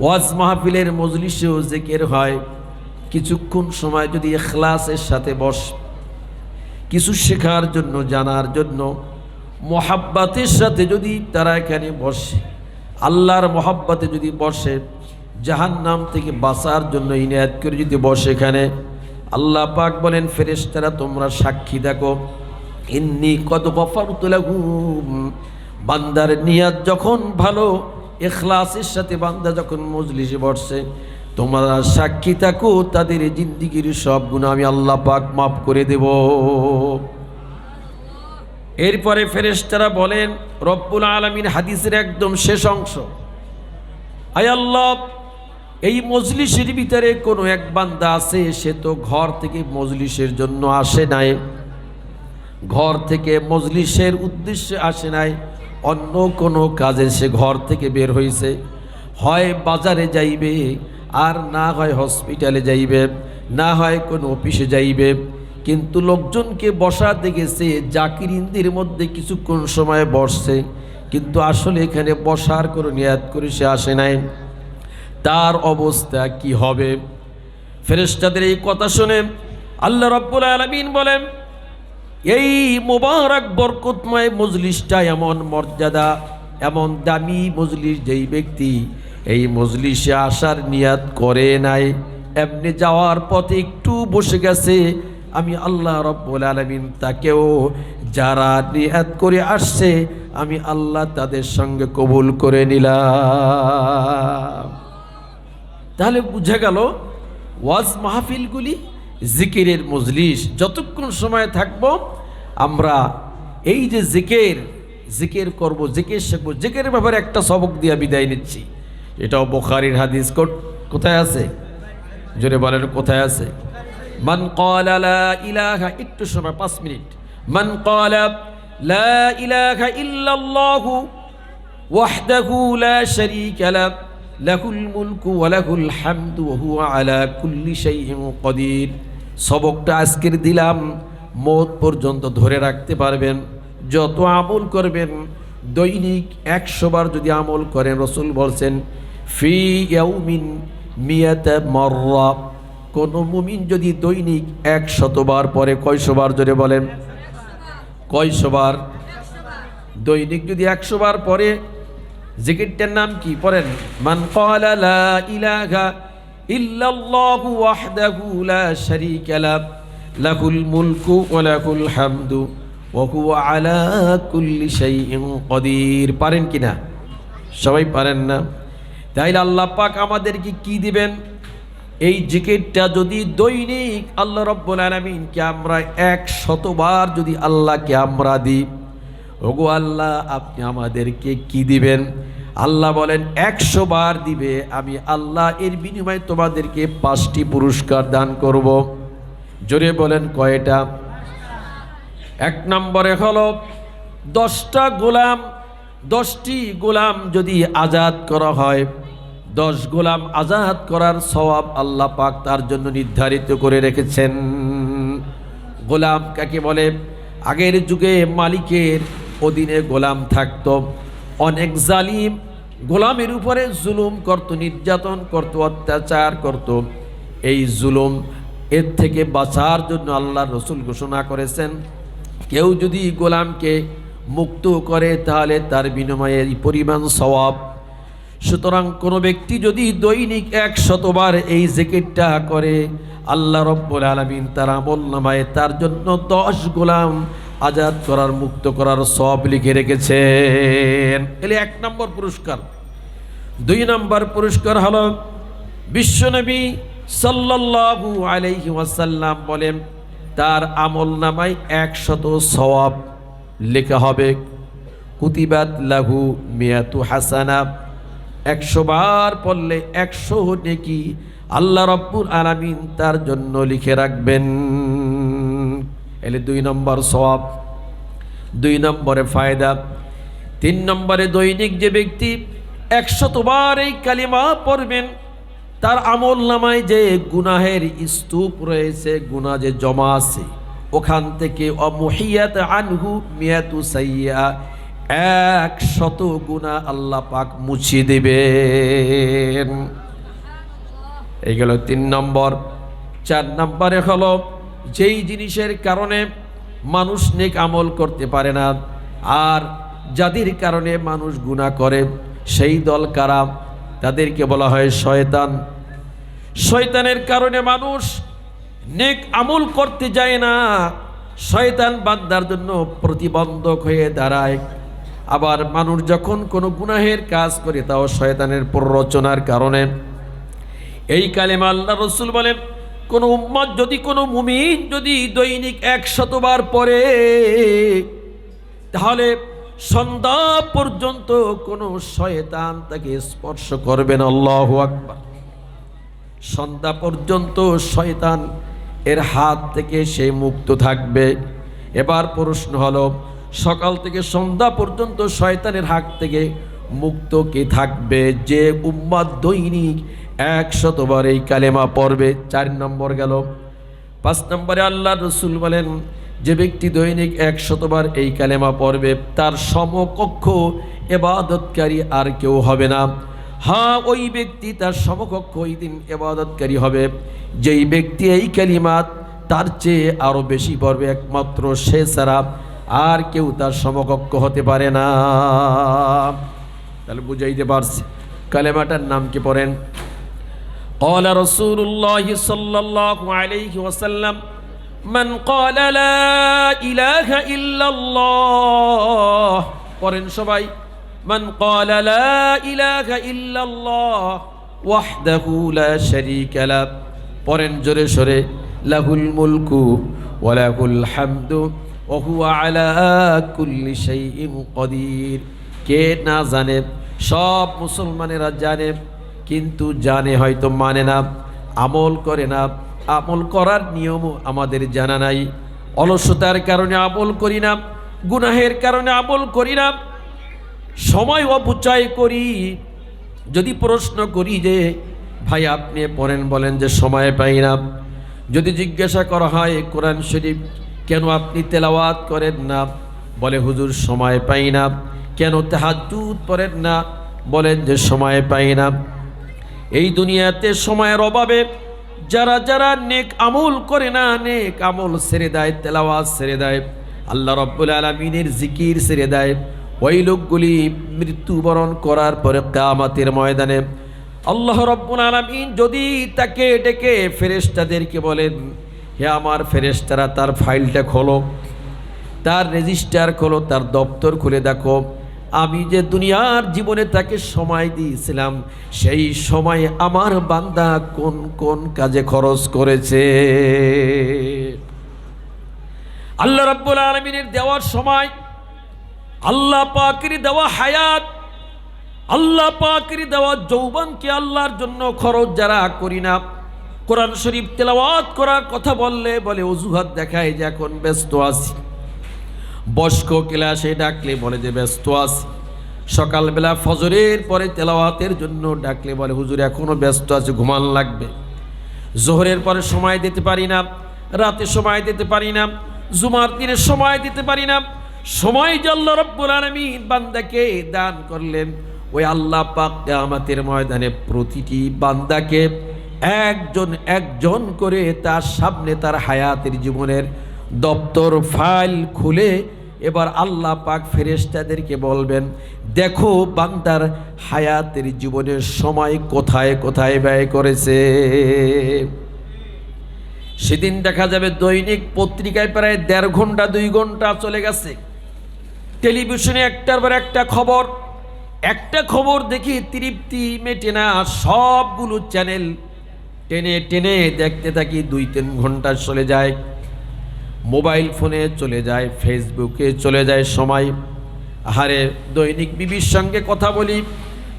ওয়াজ মাহফিলের মজলিসেও জেকের হয়। কিছুক্ষণ সময় যদি এখলাসের সাথে বস। কিছু শেখার জন্য, জানার জন্য, মহাব্বাতের সাথে যদি তারা এখানে বসে। আল্লাহর মহাব্বাতে যদি বসে জাহান নাম থেকে বাঁচার জন্য ইনায়াত করে যদি বসে এখানে। আল্লাহ পাক বলেন, ফেরেশতারা, তোমরা সাক্ষী দেখো। ইন্নি কত গফারতুলাহুম বান্দার নিয়াত যখন ভালো এখলাসের সাথে বান্দা যখন মজলিসে বসছে তোমরা সাক্ষী থাকো, তাদের জিন্দিগির সব গুণ আমি আল্লাহ পাক মাফ করে দেব। এরপরে ফেরেশতারা বলেন, রব্বুল আলমিন হাদিসের একদম শেষ অংশ। আয় আল্লাহ, এই মজলিসের ভিতরে কোনো এক বান্দা আছে, সে তো ঘর থেকে মজলিসের জন্য আসে নাই। ঘর থেকে মজলিসের উদ্দেশ্যে আসে নাই। অন্য কোনো কাজে সে ঘর থেকে বের হয়েছে হয় বাজারে যাইবে, আর না হয় হসপিটালে যাইবে, না হয় কোনো অফিসে যাইবে। কিন্তু লোকজনকে বসা দেখেছে জাকিরিনদের মধ্যে কিছুক্ষণ সময় বসছে। কিন্তু আসলে এখানে বসার কোনো নিয়াদ করে সে আসে নাই। তার অবস্থা কি হবে? ফেরেশতাদের এই কথা শুনে আল্লাহ রব্বুল আলমিন বলেন এই মোবারক বরকতময় মজলিসটা এমন মর্যাদা, এমন দামি মজলিস যেই ব্যক্তি এই মজলিসে আসার নিয়াত করে নাই। এমনি যাওয়ার পথে একটু বসে গেছে। আমি আল্লাহ রব্বুল আলমিন তাকেও যারা নিয়াত করে আসছে, আমি আল্লাহ তাদের সঙ্গে কবুল করে নিলাম। তাহলে বুঝে গেল, ওয়াজ মাহফিলগুলি জিকিরের মজলিস, যতক্ষণ সময় থাকব, আমরা এই যে জিকের জিকের করব, জিকের শিখব জিকের ব্যাপারে একটা সবক দিয়ে বিদায় নিচ্ছি। এটাও বোখারির হাদিস কোট কোথায় আছে? জোরে বলেন, কোথায় আছে? মান লা ইলাহা, একটু সময়, পাঁচ মিনিট। মান ক্বালা লা ইলাহা লা হুয়া আলা সবকটা আজকের দিলাম। মত পর্যন্ত ধরে রাখতে পারবেন। যত আমল করবেন, দৈনিক একশো বার যদি আমল করেন, রসুল বলছেন, ফি ইয়াউমিন মিয়াতা মাররা। কোন মুমিন যদি দৈনিক একশতবার পরে কয়শোবার জোরে বলেন? কয়শোবার দৈনিক যদি একশো বার পরে জিকিরটার নাম কি? পড়েন, মান ক্বালা লা ইলাহা ইল্লাল্লাহু ওয়াহদাহু লা শারীকা লা, লাহুল মুলকু ওয়া লাহুল হামদু, ওয়া হুয়া আলা কুল্লি শাইইন কদির। পারেন কিনা সবাই পারেন না? তাইলে আল্লাহ পাক আমাদেরকে কি দিবেন? এই জিকিরটা যদি দৈনিক আল্লাহ রব্বুল আলামিনকে আমরা এক শতবার যদি আল্লাহকে আমরা দিই, ওগো আল্লাহ, আপনি আমাদেরকে কি দিবেন? আল্লাহ বলেন, একশো বার দিবে, আমি আল্লাহ এর বিনিময়ে তোমাদেরকে পাঁচটি পুরস্কার দান করব। জোরে বলেন কয়টা? এক নম্বরে হলো, দশটা গোলাম, দশটি গোলাম যদি আজাদ করা হয়, দশ গোলাম আজাদ করার সওয়াব আল্লাহ পাক তার জন্য নির্ধারিত করে রেখেছেন। গোলাম কাকে বলে? আগের যুগে মালিকের অধীনে গোলাম থাকত। অনেক জালিম, গোলামের উপরে জুলুম করত, নির্যাতন করত, অত্যাচার করত। এই জুলুম এর থেকে বাঁচার জন্য আল্লাহ রসুল ঘোষণা করেছেন, কেউ যদি গোলামকে মুক্ত করে, তাহলে তার বিনিময়ে পরিমাণ সওয়াব। সুতরাং কোনো ব্যক্তি যদি দৈনিক এক শতবার এই জেকেটটা করে, আল্লাহ রব্বুল আলমিন তার আমল নামায়, তার জন্য দশ গোলাম আজাদ করার, মুক্ত করার সব লিখে রেখেছেন। এলে এক নম্বর পুরস্কার। দুই নম্বর পুরস্কার হল বিশ্বনবী সাল্লাল্লাহু আলাইহি বলেন, তার আমল নামায় একশত সওয়াব লেখা হবে। কুতিবাত লাহু মিয়াতু হাসানা। একশো বার পড়লে একশো নেকি আল্লাহ রব্বুর আলামিন তার জন্য লিখে রাখবেন। এলে দুই নম্বর সব দুই নম্বরে ফায়দা, তিন নম্বরে দৈনিক যে ব্যক্তি একশতবার এই কালিমা পড়বেন, তার আমল নামায় যে গুনাহের স্তূপ রয়েছে, গুনাহ যে জমা আছে, ওখান থেকে অমহিয়াত আনহু মিয়াতু সাইয়া এক শত গুণা আল্লাহ পাক মুছিয়ে দেবেন। এই গেল তিন নম্বর। চার নম্বরে হলো যেই জিনিসের কারণে মানুষ নেক আমল করতে পারে না, আর যাদের কারণে মানুষ গুণা করে, সেই দল কারা? তাদেরকে বলা হয় শয়তান। শয়তানের কারণে মানুষ নেক আমল করতে যায় না, শয়তান বান্দার জন্য প্রতিবন্ধক হয়ে দাঁড়ায়। আবার মানুষ যখন কোনো গুনাহের কাজ করে, তাও শয়তানের প্ররোচনার কারণে। এই কালেমা আল্লাহ রসুল বলেন কোন উম্মত, যদি কোনো মুমিন যদি দৈনিক একশতবার পরে তাহলে সন্ধ্যা পর্যন্ত কোনো শয়তান তাকে স্পর্শ করবেন আল্লাহ আকবার। সন্ধ্যা পর্যন্ত শয়তান এর হাত থেকে সে মুক্ত থাকবে। এবার প্রশ্ন হলো, সকাল থেকে সন্ধ্যা পর্যন্ত শয়তানের হাত থেকে মুক্ত কে থাকবে? যে উম্মাদ দৈনিক একশতবার এই কালেমা পড়বে, চার নম্বর গেল। পাঁচ নম্বরে আল্লাহ রসুল বলেন, যে ব্যক্তি দৈনিক একশতবার এই কালেমা পড়বে, তার সমকক্ষ এবাদতকারী আর কেউ হবে না। হ্যাঁ ওই ব্যক্তি তার সমকক্ষ ওই দিন এবাদতকারী হবে। যেই ব্যক্তি এই কালিমাত তার চেয়ে আরও বেশি পড়বে, একমাত্র সে ছাড়া আর কেউ তার সমকক্ষ হতে পারে না। তাহলে বুঝাইতে পারছি, কালেমাটার নাম কি পড়েন? قال رسول الله صلى الله عليه وسلم من قال لا إله إلا الله قرن شبعي من قال لا إله إلا الله وحده لا شريك له قرن جري شري له الملك وله الحمد وهو على كل شيء قدير কে না জানে সব মুসলমানেরা জানে কিন্তু জানে হয়তো মানে না, আমল করে না। আমল করার নিয়মও আমাদের জানা নাই। অলসতার কারণে আমল করি না, গুনাহের কারণে আমল করি না। সময় অপচয় করি। যদি প্রশ্ন করি যে, ভাই, আপনি পড়েন বলেন যে সময় পাই না। যদি জিজ্ঞাসা করা হয়, কোরআন শরীফ কেন আপনি তেলাওয়াত করেন না? বলে, হুজুর, সময় পাই না। কেন তাহাজুদ পড়েন না? বলেন যে, সময় পাই না। এই দুনিয়াতে সময়ের অভাবে যারা যারা নেক আমল করে না, নেক আমল ছেড়ে দেয় তেলাওয়াজ ছেড়ে দেয়, আল্লাহ রব্বুল আলমিনের জিকির ছেড়ে দেয়, ওই লোকগুলি মৃত্যুবরণ করার পরে কামাতের ময়দানে আল্লাহ রব্বুল আলমিন যদি তাকে ডেকে ফেরেস্তাদেরকে বলেন, হে আমার ফেরেস্তারা তার ফাইলটা খোলো, তার রেজিস্টার খোলো, তার দপ্তর খুলে দেখো। আমি যে দুনিয়ার জীবনে তাকে সময় দিয়েছিলাম, সেই সময় আমার বান্দা কোন কোন কাজে খরচ করেছে? আল্লাহ রাব্বুল আলমিনের দেওয়ার সময়, আল্লাহ পাকের দেওয়া হায়াত, আল্লাহ পাকের দেওয়া যৌবনকে আল্লাহর জন্য খরচ যারা করি না, কোরআন শরীফ তেলাওয়াত করার কথা বললে বলে অজুহাত দেখায় যে এখন ব্যস্ত আছি। বয়স্ক ক্লাসে ডাকলে বলে যে ব্যস্ত আছি। সকালবেলা ফজরের পরে তেলাওয়াতের জন্য ডাকলে বলে, হুজুর এখনও ব্যস্ত আছে, ঘুমান লাগবে। জোহরের পরে সময় দিতে পারি না, রাতে সময় দিতে পারি না, জুমার দিনে সময় দিতে পারি না। সময় আল্লাহ রব্বুল আলমিন বান্দাকে দান করলেন, ওই আল্লাহ পাক আমাদের ময়দানে প্রতিটি বান্দাকে একজন একজন করে তার সামনে তার হায়াতের জীবনের দপ্তর ফাইল খুলে এবার আল্লাহ পাক ফেরেশতাদেরকে বলবেন, দেখো বান্দার হায়াতের জীবনের সময় কোথায় কোথায় ব্যয় করেছে? সেদিন দেখা যাবে দৈনিক পত্রিকায় প্রায় দেড় ঘণ্টা, দুই ঘণ্টা চলে গেছে। টেলিভিশনে একটার পর একটা খবর। একটা খবর দেখি তৃপ্তি মেটে না, সবগুলো চ্যানেল টেনে টেনে দেখতে থাকি, দুই তিন ঘণ্টা চলে যায়। মোবাইল ফোনে চলে যায়, ফেসবুকে চলে যায় সময়। আহারে, দৈনিক বিবির সঙ্গে কথা বলি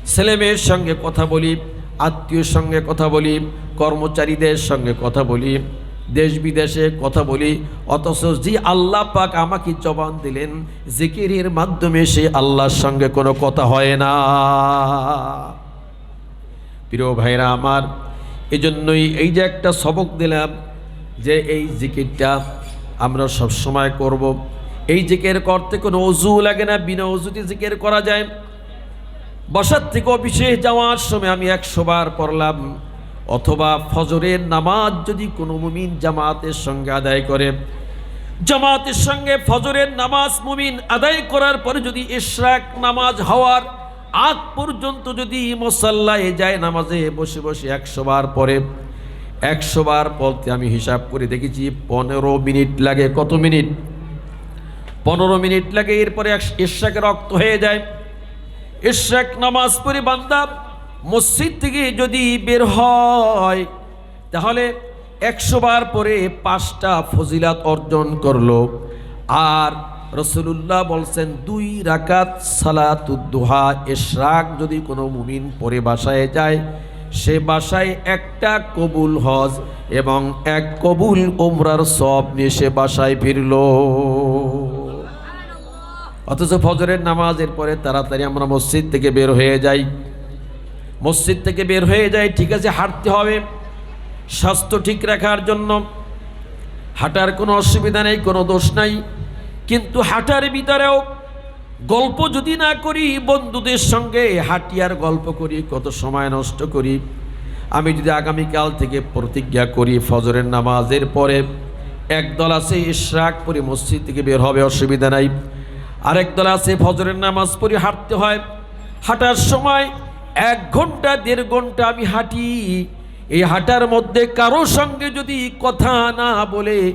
ছেলেমেয়ের সঙ্গে কথা বলি, আত্মীয়র সঙ্গে কথা বলি, কর্মচারীদের সঙ্গে কথা বলি, দেশ বিদেশে কথা বলি, অথচ যে আল্লাহ পাক আমাকে জবান দিলেন, জিকিরের মাধ্যমে সে আল্লাহর সঙ্গে কোনো কথা হয় না। প্রিয় ভাইরা আমার, এজন্যই এই যে একটা সবক দিলাম, যে এই জিকিরটা আমরা সব সময় করব। এই জিকের করতে কোনো অজু লাগে না, বিনা অজুতে জিকের করা যায়। বসার থেকে অফিসে যাওয়ার সময় আমি একশোবার পড়লাম, অথবা ফজরের নামাজ যদি কোনো মুমিন জামাতের সঙ্গে আদায় করে। জামাতের সঙ্গে ফজরের নামাজ মুমিন আদায় করার পরে যদি ইশরাক নামাজ হওয়ার আগ পর্যন্ত যদি মোসাল্লায় যায়, নামাজে বসে বসে একশোবার পরে একশো বার বলতে আমি হিসাব করে দেখেছি, পনেরো মিনিট লাগে। কত মিনিট? পনেরো মিনিট লাগে, এরপরে ইশরাকে রক্ত হয়ে যায়। ইশরাক নামাজ পড়ে বান্দা মসজিদ থেকে যদি বের হয়, তাহলে একশো বার পরে পাঁচটা ফজিলাত অর্জন করল। আর রসুল্লাহ বলছেন, দুই রাকাত সালাতুদ্দোহা ইশরাক যদি কোনো মুমিন পরে বাসায় যায় সে বাসায় একটা কবুল হজ এবং এক কবুল ওমরার সব নিয়ে সে বাসায় ফিরলো। অথচ ফজরের নামাজের পরে তাড়াতাড়ি আমরা মসজিদ থেকে বের হয়ে যাই। মসজিদ থেকে বের হয়ে যাই, ঠিক আছে, হাঁটতে হবে। স্বাস্থ্য ঠিক রাখার জন্য। হাঁটার কোনো অসুবিধা নেই, কোনো দোষ নাই। কিন্তু হাঁটার ভিতরেও গল্প যদি না করি, বন্ধুদের সঙ্গে হাঁটি আর গল্প করি, কত সময় নষ্ট করি। আমি যদি আগামীকাল থেকে প্রতিজ্ঞা করি ফজরের নামাজের পরে, একদল আছে ইশরাক পরে মসজিদ থেকে বের হবে, অসুবিধা নাই। আরেক দল আছে ফজরের নামাজ পড়ে হাঁটতে হয়। হাঁটার সময় এক ঘণ্টা, দেড় ঘণ্টা আমি হাঁটি। এই হাঁটার মধ্যে কারও সঙ্গে যদি কথা না বলে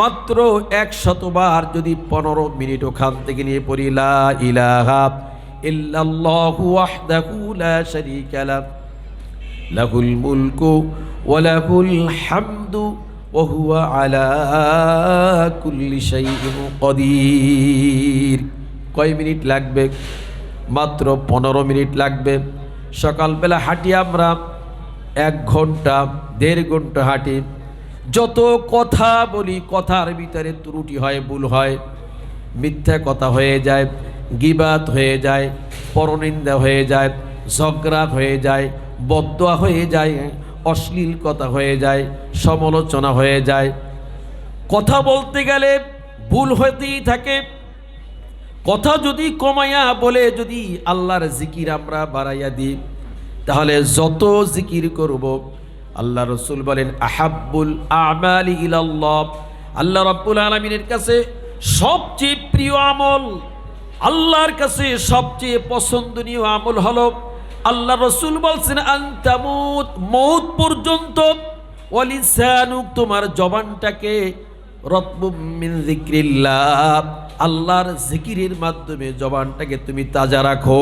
মাত্র এক শতবার যদি পনেরো মিনিট ওখান থেকে নিয়ে পড়ি, লা ইলাহা ইল্লাল্লাহু ওয়াহদাহু লা শারীকা লাহ লাহুল মুলকু ওয়া লাহুল হামদু ওয়া হুয়া আলা কুল্লি শাইইন কদির কয় মিনিট লাগবে? মাত্র পনেরো মিনিট লাগবে। সকালবেলা হাঁটি আমরা এক ঘণ্টা, দেড় ঘণ্টা হাঁটি। যত কথা বলি, কথার ভিতরে ত্রুটি হয়, ভুল হয়, মিথ্যা কথা হয়ে যায়, গিবাত হয়ে যায়, পরনিন্দা হয়ে যায় ঝগড়া হয়ে যায় বদয়া হয়ে যায়, অশ্লীল কথা হয়ে যায়, সমালোচনা হয়ে যায়। কথা বলতে গেলে ভুল হতেই থাকে। কথা যদি কমাইয়া বলে, যদি আল্লাহর জিকির আমরা বাড়াইয়া দিই, তাহলে যত জিকির করব আল্লাহ রসুল বলেন, আহাব্বুল আমালি ইলাল্লাহ। আল্লাহ রব্বুল আলমিনের কাছে সবচেয়ে প্রিয় আমল, আল্লাহর কাছে সবচেয়ে পছন্দনীয় আমল হল, আল্লাহ রসুল বলছেন আন্তামুত মৌত পর্যন্ত ওয়ালিসানুক, তোমার জবানটাকে রত্মিন জিক্রিল্লাহ আল্লাহর জিকিরের মাধ্যমে জবানটাকে তুমি তাজা রাখো।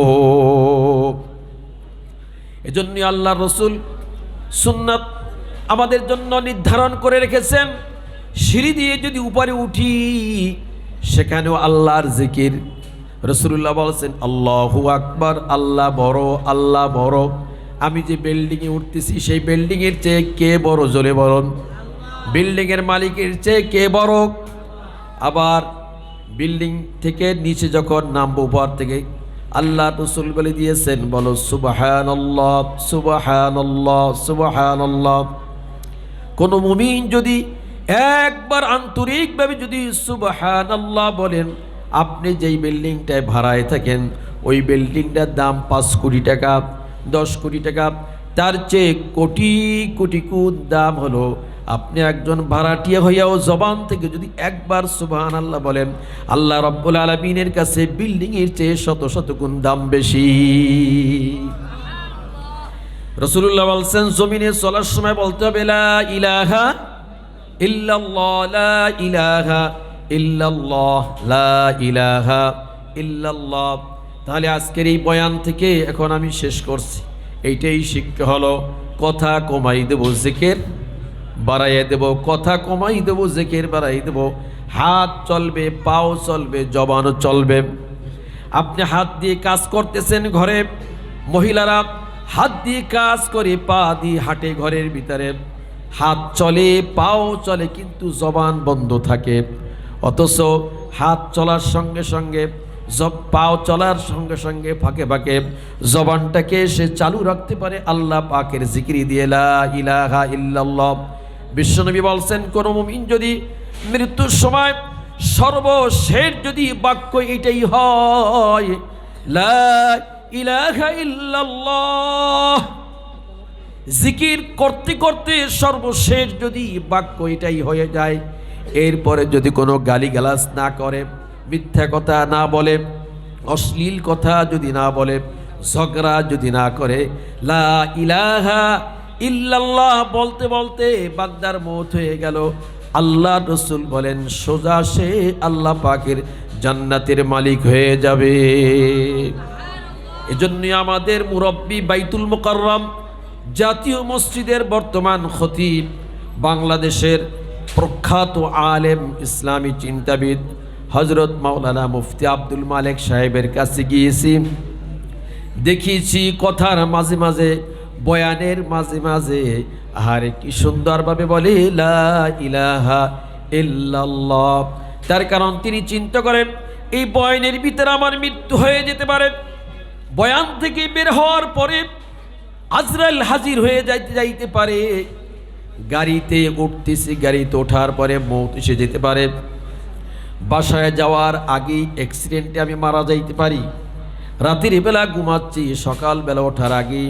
এজন্য আল্লাহ রসুল সুন্নাত আমাদের জন্য নির্ধারণ করে রেখেছেন। সিঁড়ি দিয়ে যদি উপরে উঠি, সেখানেও আল্লাহর জিকির। রসুল্লাহ বলছেন, আল্লাহু আকবার, আল্লাহ বড় আল্লাহ বড়। আমি যে বিল্ডিংয়ে উঠতেছি, সেই বিল্ডিংয়ের চেয়ে কে বড়? জলে বলুন। বিল্ডিংয়ের মালিকের চেয়ে কে বড়? আবার বিল্ডিং থেকে নিচে যখন নামবো, উপর থেকে আল্লাহ রসুল বলে দিয়েছেন, বলো সুবাহান সুবাহান সুবাহান কোনো মুমিন যদি একবার আন্তরিকভাবে যদি সুবাহান আল্লাহ বলেন, আপনি যেই বিল্ডিংটায় ভাড়ায় থাকেন, ওই বিল্ডিংটার দাম পাঁচ কোটি টাকা, দশ কোটি টাকা তার চেয়ে কোটি কোটি গুণ দাম হলো। আপনি একজন ভাড়াটিয়া হইয়াও জবান থেকে যদি একবার সুবাহান আল্লাহ বলেন, আল্লাহ রব্বুল আলমিনের কাছে বিল্ডিংয়ের চেয়ে শত শত গুণ দাম বেশি। রসুল্লাহ বলছেন, জমিনে চলার সময় বলতে হবে ইলাহা ইল্লাল্লাহ ইলাহা ইল্লাল্লাহ, লা ইলাহা ইল্লাল্লাহ। তাহলে আজকের এই বয়ান থেকে এখন আমি শেষ করছি। এইটাই শিক্ষা হলো, কথা কমাই দেব জেকের, বাড়াইয়া দেব, কথা কমাই দেব জেকের, বাড়াই দেব। হাত চলবে, পাও চলবে জবানও চলবে। আপনি হাত দিয়ে কাজ করতেছেন ঘরে, মহিলারা হাত দিয়ে কাজ করে, পা দিয়ে হাঁটে ঘরের ভিতরে। হাত চলে, পাও চলে, কিন্তু জবান বন্ধ থাকে। অথচ হাত চলার সঙ্গে সঙ্গে জব পাও চলার সঙ্গে সঙ্গে ফাঁকে ফাঁকে জবানটাকে সে চালু রাখতে পারে, আল্লাহ পাকের জিকিরি দিয়ে ইলাহা ইল্লাল্লাহ। বিশ্বনবী বলছেন, কোন মুমিন যদি মৃত্যুর সময় সর্বশেষ যদি বাক্য এটাই হয় জিকির করতে করতে সর্বশেষ যদি বাক্য এটাই হয়ে যায়, এরপরে যদি কোনো গালিগালাজ না করে মিথ্যা কথা না বলে, অশ্লীল কথা যদি না বলে, ঝগড়া যদি না করে, লা ইলাহা ইল্লাল্লাহ বলতে বলতে বান্দার মৌত হয়ে গেল। আল্লাহ রসুল বলেন, সোজা সে আল্লাহ পাকের জান্নাতের মালিক হয়ে যাবে। এজন্যই আমাদের মুরব্বী বাইতুল মোকাররম জাতীয় মসজিদের বর্তমান খতিব, বাংলাদেশের প্রখ্যাত আলেম ইসলামী চিন্তাবিদ হজরত মাওলানা মুফতি আব্দুল মালেক সাহেবের কাছে গিয়েছি। দেখিয়েছি কথার মাঝে মাঝে, বয়ানের মাঝে মাঝে। আহারে কি সুন্দরভাবে বলে ইলাহা তার কারণ তিনি চিন্তা করেন, এই বয়ানের ভিতরে আমার মৃত্যু হয়ে যেতে পারে। বয়ান থেকে বের হওয়ার পরে আজরাইল হাজির হয়ে যাইতে যাইতে পারে। গাড়িতে উঠতেছি, গাড়িতে ওঠার পরে মৌত এসে যেতে পারে। বাসায় যাওয়ার আগেই অ্যাক্সিডেন্টে আমি মারা যাইতে পারি। রাতের বেলা ঘুমাচ্ছি সকালবেলা ওঠার আগে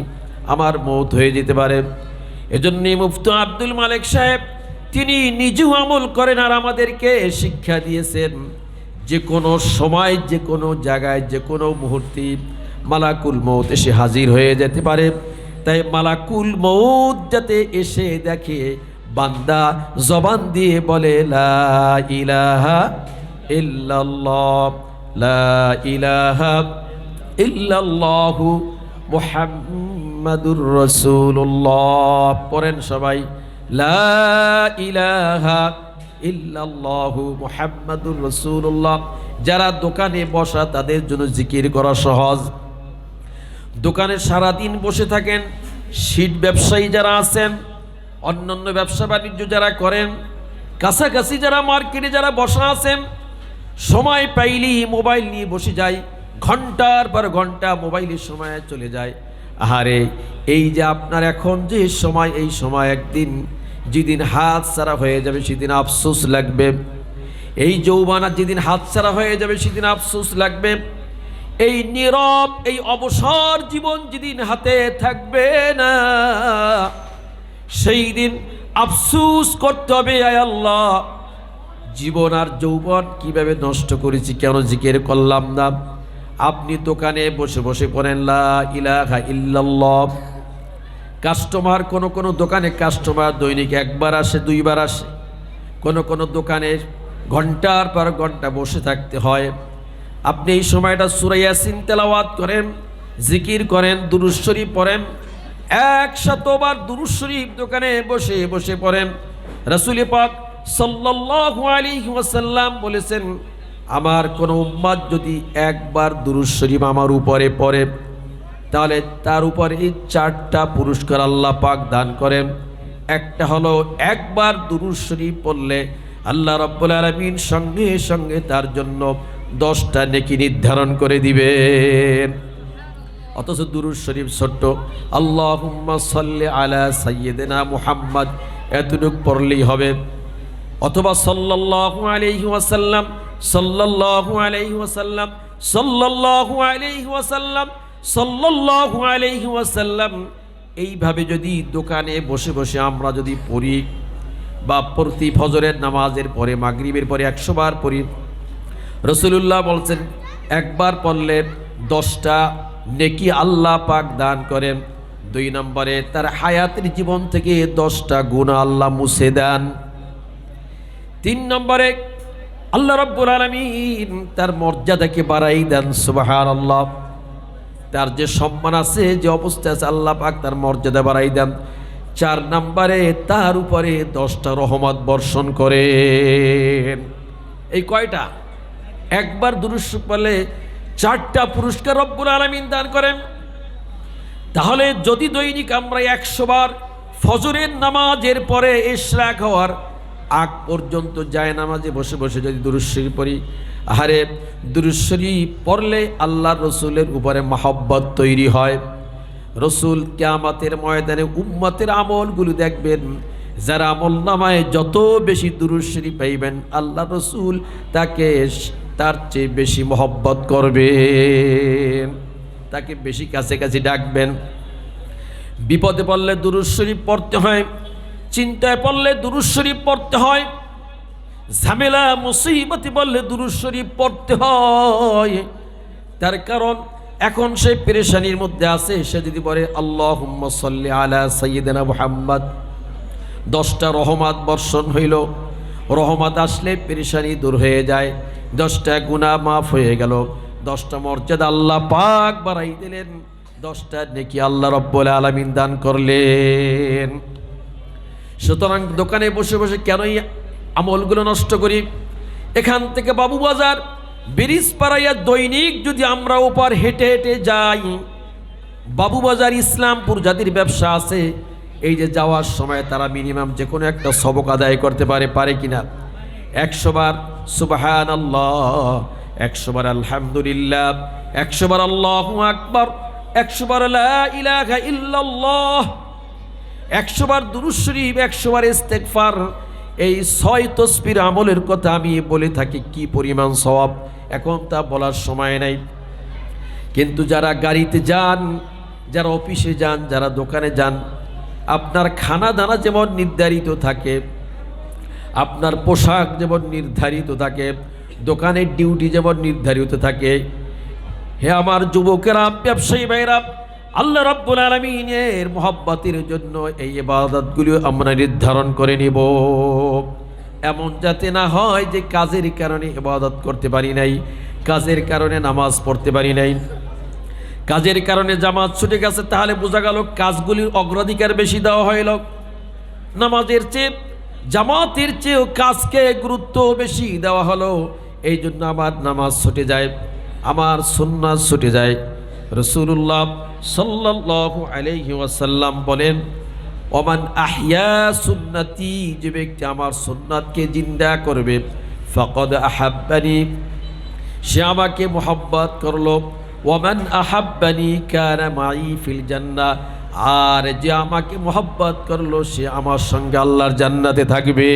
আমার মৌত হয়ে যেতে পারে। এজন্যই মুফতি আব্দুল মালিক সাহেব, তিনি নিজেও আমল করেন আর আমাদেরকে শিক্ষা দিয়েছেন যে কোনো সময়, যে কোনো জায়গায়, যে কোনো মুহূর্তে মালাকুল মৌত এসে হাজির হয়ে যেতে পারে। তাই মালাকুল মৌত যাতে এসে দেখে বান্দা জবান দিয়ে বলে, লা ইলাহা ইল্লাল্লাহ, লা ইলাহা ইল্লাল্লাহু মুহাম্মাদুর রাসূলুল্লাহ। পড়েন সবাই, লা ইলাহা ইল্লাল্লাহু মুহাম্মাদুর রাসূলুল্লাহ। যারা দোকানে বসা, তাদের জন্য জিকির করা সহজ। দোকানে সারাদিন বসে থাকেন, শীত ব্যবসায়ী যারা আছেন অন্যান্য ব্যবসা বাণিজ্য যারা করেন, কাছাকাছি যারা মার্কেটে যারা বসা আছেন, সময় পাইলি মোবাইল নিয়ে বসে যায়, ঘণ্টার পর ঘণ্টা মোবাইলের সময় চলে যায়। আহারে, এই যে আপনার এখন যে সময়, এই সময় একদিন, যেদিন হাত সারা হয়ে যাবে সেদিন আফসোস লাগবে। এই যৌবানা যেদিন হাত সারা হয়ে যাবে সেদিন আফসোস লাগবে। এই নীরব, এই অবসর জীবন যেদিন হাতে থাকবে না সেই দিন আফসুস করতে হবে, আয় আল্লাহ। জীবন আর যৌবন কীভাবে নষ্ট করেছি কেন জিকের করলাম না? আপনি দোকানে বসে বসে পড়েন, লা ইলাহা ইল্লাল্লাহ। কাস্টমার, কোন কোন দোকানে কাস্টমার দৈনিক একবার আসে, দুইবার আসে। কোন কোন দোকানে ঘণ্টার পর ঘণ্টা বসে থাকতে হয়। আপনি এই সময়টা সুরাইয়াসিন তেলাওয়াত করেন, জিকির করেন দুরুশ্বরী পড়েন একশতবার দুরুশ্বরীফ দোকানে বসে বসে পড়েন। রাসুল পাক সাল্লাল্লাহু আলাইহি ওয়াসাল্লাম বলেছেন, আমার কোন উম্মাদ যদি একবার দুরুশ্বরীফ আমার উপরে পড়ে, তাহলে তার উপর এই চারটা পুরস্কার আল্লাহ পাক দান করেন। একটা হলো একবার দুরুদ শরীফ পড়লে আল্লাহ রব্বুল আলমিন সঙ্গে সঙ্গে তার জন্য দশটা নেকি নির্ধারণ করে দিবেন। অথচ দুরুদ শরীফ ছোট্ট। আল্লাহ সাল্লি আলা সাইয়েদেনা মুহাম্মদ। এতটুক পড়লেই হবে। অথবা সাল্লাল্লাহু আলাইহি ওয়াসাল্লাম, সাল্লাল্লাহু আলাইহি ওয়াসাল্লাম, সাল্লাল্লাহু আলাইহি ওয়াসাল্লাম, সাল্লাল্লাহু আলাইহি ওয়াসাল্লাম। এইভাবে যদি দোকানে বসে বসে আমরা যদি পড়ি, বা প্রতি ফজরের নামাজের পরে, মাগরিবের পরে, একশো বার পড়ি, রসুলুল্লাহ বলছেন, একবার পড়লে দশটা নেকি আল্লাহ পাক দান করেন। দুই নম্বরে, তার হায়াতের জীবন থেকে দশটা গুণ আল্লাহ মুছে দেন। তিন নম্বরে, আল্লাহ রব্বুল আলমিন তার মর্যাদাকে বাড়াই দেন সুবাহান আল্লাহ তার যে সম্মান আছে, যে অবস্থা আছে, আল্লাহ পাক তার মর্যাদা বাড়াই দেন। চার নম্বরে, তার উপরে দশটা রহমত বর্ষণ করে এই কয়টা? একবার দুরুস বলে চারটা পুরস্কার রব্বুল আলমিন দান করেন। তাহলে যদি দৈনিক আমরা একশো বার ফজরের নামাজের পরে ইশরাক হওয়ার আগ পর্যন্ত যায় নামাজে, বসে বসে যদি দুরুশ্বরী পড়ি, আহারে দুরুশ্বরী পড়লে আল্লাহ রসুলের উপরে মাহব্বত তৈরি হয়। রসুল ক্যামাতের ময়দানে উম্মতের আমলগুলো দেখবেন, যারা আমল নামায় যত বেশি দুরুশ্বরী পাইবেন আল্লাহ রসুল তাকে তার চেয়ে বেশি মহব্বত করবেন। তাকে বেশি কাছে কাছে ডাকবেন। বিপদে পড়লে শরীফ পড়তে হয়, চিন্তায় পড়লে শরীফ পড়তে হয়, ঝামেলা, মুসিবতি বললে শরীফ পড়তে হয়। তার কারণ, এখন সে পেরেশানির মধ্যে আছে, সে যদি বলে আল্লাহ সাল্লি আলা সৈয়দনা মুহাম্মদ। দশটা রহমাত বর্ষণ হইল। রহমাত আসলে পেরেশানি দূর হয়ে যায়। দশটা গুণা মাফ হয়ে গেল। দশটা মর্যাদা আল্লাহ পাক বাড়াই দিলেন। দশটা নেকি আল্লাহ রব্বুল আলমিন দান করলেন। সুতরাং দোকানে বসে বসে কেনই আমলগুলো নষ্ট করি? এখান থেকে বাবু বাজার, ব্রিজ পাড়াইয়া দৈনিক যদি আমরা ওপার হেঁটে হেঁটে যাই বাবুবাজার ইসলামপুর যাদের ব্যবসা আছে এই যে যাওয়ার সময় তারা মিনিমাম যে কোনো একটা সবক আদায় করতে পারে পারে কিনা? একশো বার সুবাহান আল্লাহ একশো বার আলহামদুলিল্লাহ, একশো বার আল্লাহ আকবর, একশো বার লা ইলাহা ইল্লাল্লাহ, একশো বার দুরুদ শরীফ, একশো ইস্তেকফার এই ছয় তসবির আমলের কথা আমি বলে থাকি, কি পরিমাণ সওয়াব? এখন তা বলার সময় নাই। কিন্তু যারা গাড়িতে যান, যারা অফিসে যান, যারা দোকানে যান আপনার খানা দানা যেমন নির্ধারিত থাকে, আপনার পোশাক যেমন নির্ধারিত থাকে, দোকানের ডিউটি যেমন নির্ধারিত থাকে, হে আমার যুবকেরা, ব্যবসায়ী ভাইরা আল্লাহ রাব্বুল আলমিনের মহব্বতের জন্য এই ইবাদতগুলো আমরা নির্ধারণ করে নিব। এমন যাতে না হয় যে কাজের কারণে ইবাদত করতে পারি নাই, কাজের কারণে নামাজ পড়তে পারি নাই। কাজের কারণে জামাত ছুটে গেছে, তাহলে বোঝা গেল কাজগুলির অগ্রাধিকার বেশি দেওয়া হইল। নামাজের চেয়ে, জামাতের চেয়েও কাজকে গুরুত্ব বেশি দেওয়া হলো। এই জন্য আমার নামাজ ছুটে যায়, আমার সুন্নাত ছুটে যায়। রসুল্লাহ সাল্লাল্লাহু আলাইহি ওয়াসাল্লাম বলেন, ওমান আহিয়া সুন্নতি, যে ব্যক্তি আমার সুন্নাতকে জিন্দা করবে, ফকদ আহাব্বানি, সে আমাকে মোহাব্বত করল। ওমান আহাব্বানি কানা মাই ফিল জান্না আর যে আমাকে মোহাব্বত করল সে আমার সঙ্গে আল্লাহর জান্নাতে থাকবে।